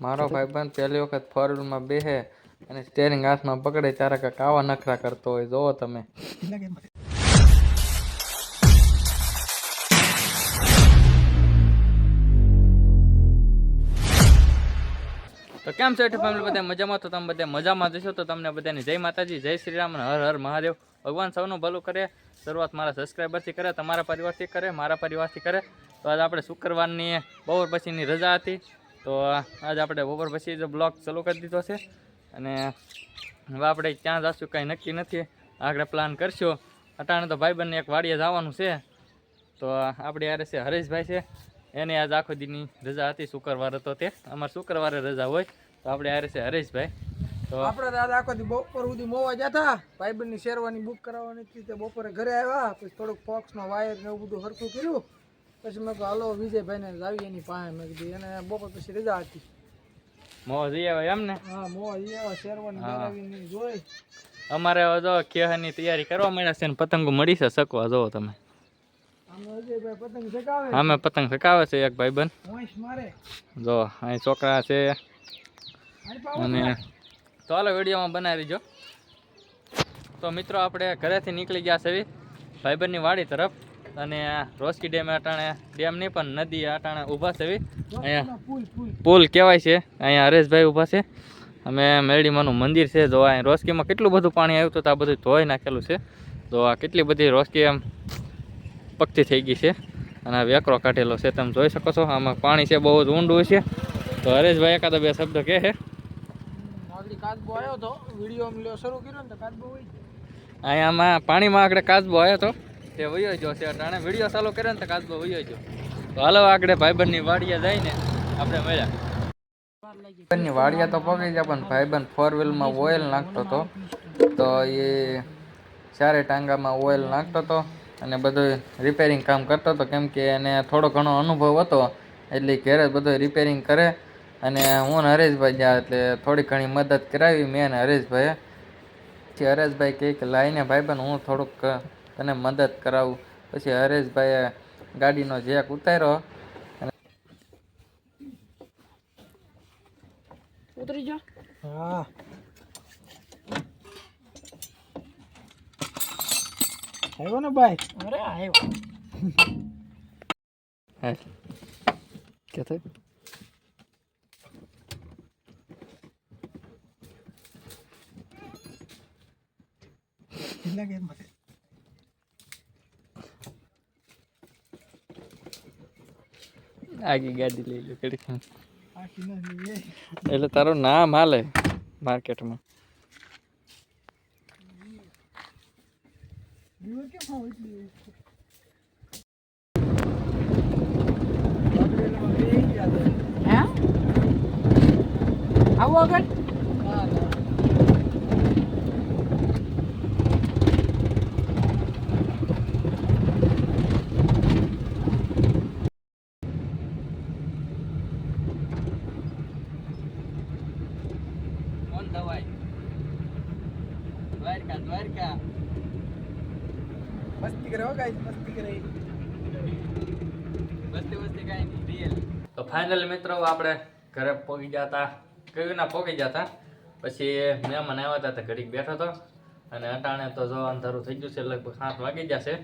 મારો ભાઈબંધ પહેલી વખત ફોર વ્હીલમાં બેહે અને સ્ટેરિંગ હાથમાં પકડે ત્યારે કાંઈક આવા નખરા કરતો હોય. જોવો તમે. તો કેમ છો એટલે ફેમિલી બધા મજામાં? તો તમે બધા મજામાં જશો તો તમને બધાની જય માતાજી, જય શ્રી રામ હર હર મહાદેવ. ભગવાન સૌનું ભલું કરે. શરૂઆત મારા સબસ્ક્રાઈબરથી કરે, તમારા પરિવારથી કરે, મારા પરિવારથી કરે. તો આજે આપણે શુક્રવારની, બપોર પછીની રજા હતી. તો આજ આપણે બપોર પછી જ બ્લોગ ચાલુ કરી દીધો છે. અને હવે આપણે ક્યાં જશું કાંઈ નક્કી નથી. આગળ પ્લાન કરશું. અટાણે તો ભાઈબંધને એક વાડીએ જવાનું છે. તો આપણે યારે છે હરેશભાઈ છે. એને આજ આખો દીની રજા હતી, શુક્રવાર હતો તે. અમારે શુક્રવારે રજા હોય તો આપણે યારે છે હરેશભાઈ. તો આપણે દાદા આખો દી બપોર સુધી મોવા જતા ભાઈબંધની શેરવાની બુક કરાવવાની હતી તે બપોરે ઘરે આવ્યા. પછી થોડુંક ફોક્સનો વાયર ને એવું બધું હરખું કર્યું. પછી મેં હાલો વિજયભાઈને લાવી એની પાસે. મેં કીધું એને બપોર પછી રજા હતી. મોહ જઈ આવે એમ ને? હા મોહ જઈ આવે શેરવાની હા. જોઈ. અમારે હવે જો ખેહરની તૈયારી કરવા માંડ્યા છે ને પતંગો મળી છે શકવા જોવો તમે. અમે પતંગ સકાવે છે એક ભાઈબંધ. બન જો અહીં છોકરા છે. અને ચાલો વિડીયોમાં બનાવી જો તો મિત્રો આપણે ઘરેથી નીકળી ગયા છે ભાઈબંધની વાડી તરફ. અને રોસ્કી ડેમ અટાણે ડેમ નહીં પણ નદી અટાણે ઊભા છે અહીંયા પુલ કહેવાય છે. અહીંયા હરેશભાઈ ઊભા છે. અમે મેળીમાનું મંદિર છે. જો અહીં રોસ્કીમાં કેટલું બધું પાણી આવ્યું હતું તો આ બધું ધોઈ નાખેલું છે. તો આ કેટલી બધી રોસ્કી એમ પકતી થઈ ગઈ છે અને આ વેકરો કાઢેલો છે. તમે જોઈ શકો છો આમાં પાણી છે બહુ જ ઊંડું છે. તો હરેશભાઈ એકાદો બે શબ્દ કહે છે. અહીંયામાં પાણીમાં આગળ કાચબો આવ્યો હતો તે વયો જો છે. ટાણે વીડિયો ચાલુ કર્યો ને તો કાચબો વયો જો હાલો આગળ ભાઈબંધની જાય ને આપણે મળ્યા. ભાઈબંધની વાડિયા તો પગી જાય પણ ભાઈબંધ ફોર વ્હીલમાં ઓઇલ નાખતો હતો. તો એ ચારે ટાંગામાં ઓઇલ નાખતો હતો અને બધું રિપેરિંગ કામ કરતો હતો. કેમ કે એને થોડો ઘણો અનુભવ હતો, એટલે ઘેરે બધું રિપેરિંગ કરે. અને હું ને હરેશભાઈ ગયા, એટલે થોડી ઘણી મદદ કરાવી મેં અને હરેશભાઈએ. હરેશભાઈ કહે કે લાઈને ભાઈબંધ, હું થોડુંક તને મદદ કરાવું. પછી હરેશભાઈએ ગાડીનો જેક ઉતાર્યો. ઉતરી જા. હા. આવ્યો ને ભાઈ? અરે આવ્યો. હા કે થાય? કેટલા ગેમ આગી ગાડી લઈ લો કડી આખી એટલે તારું નામ હાલે માર્કેટમાં? આવો આગળ? દ્વારકા દ્વારકા. મસ્તી કરે હો ગાઈસ મસ્તી કરે. વસ્તી વસ્તી કાઈ નહીં રિયલ તો ફાઇનલ મિત્રો આપણે ઘરે પહોંચી ગયા હતા. કયું ના પહોંચી ગયા હતા? પછી મહેમાન આવ્યા હતા તો ઘડીક બેઠો હતો. અને અટાણે તો જો અંધારું થઈ ગયું છે લગભગ સાત વાગી જશે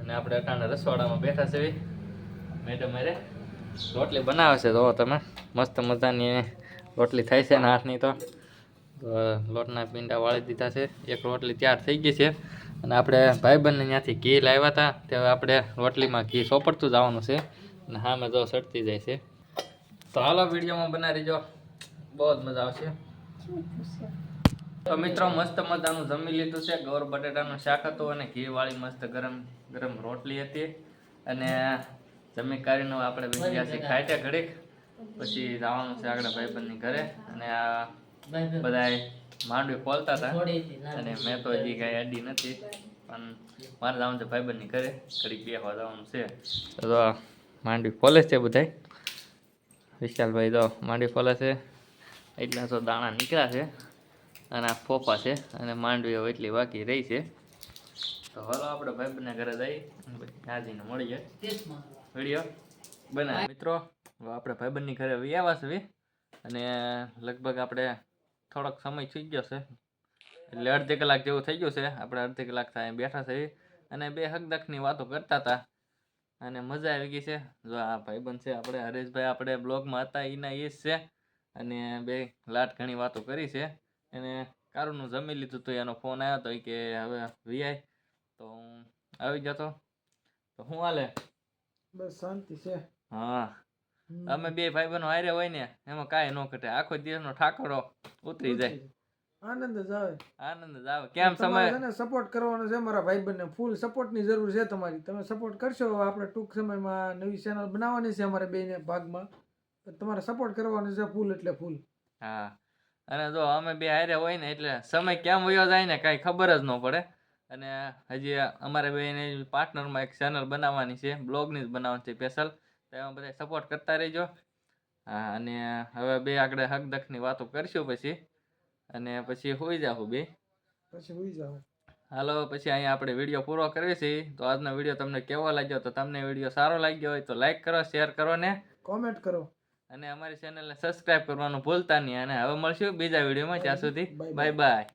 અને આપણે અટાણે રસોડામાં બેઠા છે. મેડમ અરે રોટલી બનાવે છે જો તમે. મસ્ત મજાની રોટલી થાય છે ને હાથની તો. લોટના પીંડા વાળી દીધા છે. એક રોટલી તૈયાર થઈ ગઈ છે. અને આપણે ભાઈબંધને ત્યાંથી ઘી લાવ્યા હતા. તે આપણે રોટલીમાં ઘી સોપડતું જવાનું છે. અને સામે જો સડતી જાય છે. તો હાલો વિડીયોમાં બનાવી જો બહુ જ મજા આવશે. તો મિત્રો, મસ્ત મજાનું જમી લીધું છે. ગોર બટેટાનું શાક હતું અને ઘી વાળી મસ્ત ગરમ ગરમ રોટલી હતી. અને જમી કરીને આપણે બેસી ગયા છીએ. ખાઈ ઘડીક. પછી જવાનું છે આગળ ભાઈબંધની ઘરે. અને આ બધાય માંડવી ખોલતા હતા. અને મેં તો હજી કાંઈ અડી નથી. પણ મારે જવાનું છે ભાઈબંધની ઘરે. ઘડીક બે જવાનું છે. તો માંડવી ખોલે છે બધાય. વિશાલભાઈ તો માંડવી ખોલે છે. એટલા તો દાણા નીકળ્યા છે. અને આ ફોફા છે. અને માંડવી હવે એટલી બાકી રહી છે. તો હાલો આપણે ભાઈબંધના ઘરે જઈ જઈને મળીએ વીડિયો બનાવે મિત્રો હવે આપણે ભાઈબંધની ઘરે આવી આવ્યા છે. અને લગભગ આપણે થોડોક સમય થઈ ગયો છે. એટલે અડધી કલાક જેવું થઈ ગયું છે. આપણે અડધી કલાક થાય બેઠા છે. અને બે હકદકની વાતો કરતા હતા. અને મજા આવી ગઈ છે. જો આ ભાઈબંધ છે આપણે હરેશભાઈ આપણે બ્લોગમાં હતા એના એ જ છે. અને બે લાટ ઘણી વાતો કરી છે. એને કારુનું જમી લીધું હતું એનો ફોન આવ્યો હતો કે હવે વીઆઈ તો હું આવી જતો. તો શું હાલે? બસ શાંતિ છે. હા. અમે બે ભાઈ બહેનો હારે હોય ને એમાં કાંઈ ન ઘટે. આખો દિવસનો ઠાકરો ઉતરી જાય. આનંદ જ આવે. આનંદ જ આવે. કેમ સમય છે ને સપોર્ટ કરવાનો છે મારા ભાઈબંધને. ફૂલ સપોર્ટની જરૂર છે તમારી. તમે સપોર્ટ કરશો આપણે ટૂંક સમયમાં નવી ચેનલ બનાવવાની છે અમારે બેને ભાગમાં. તમારે સપોર્ટ કરવાનો છે ફૂલ એટલે ફૂલ હા. અને જો અમે બે હારે હોય ને એટલે સમય કેમ વયો જાય ને કાંઈ ખબર જ ન પડે. અને હજી અમારે બેને પાર્ટનરમાં એક ચેનલ બનાવવાની છે બ્લોગની જ બનાવવાની છે સ્પેશિયલ એમાં બધા સપોર્ટ કરતા રહેજો. હા અને હવે બે આગળ હકદકની વાતો કરશું પછી. અને પછી હોઈ જાઉં બે. પછી હોઈ જાવ હાલો પછી અહીંયા આપણે વીડિયો પૂરો કરીએ છીએ. તો આજનો વીડિયો તમને કેવો લાગ્યો? તો તમને વીડિયો સારો લાગ્યો હોય તો લાઈક કરો શેર કરો ને. કોમેન્ટ કરો. અને અમારી ચેનલને સબસ્ક્રાઇબ કરવાનું ભૂલતા નહીં. અને હવે મળશું બીજા વિડીયોમાં ત્યાં સુધી. Bye bye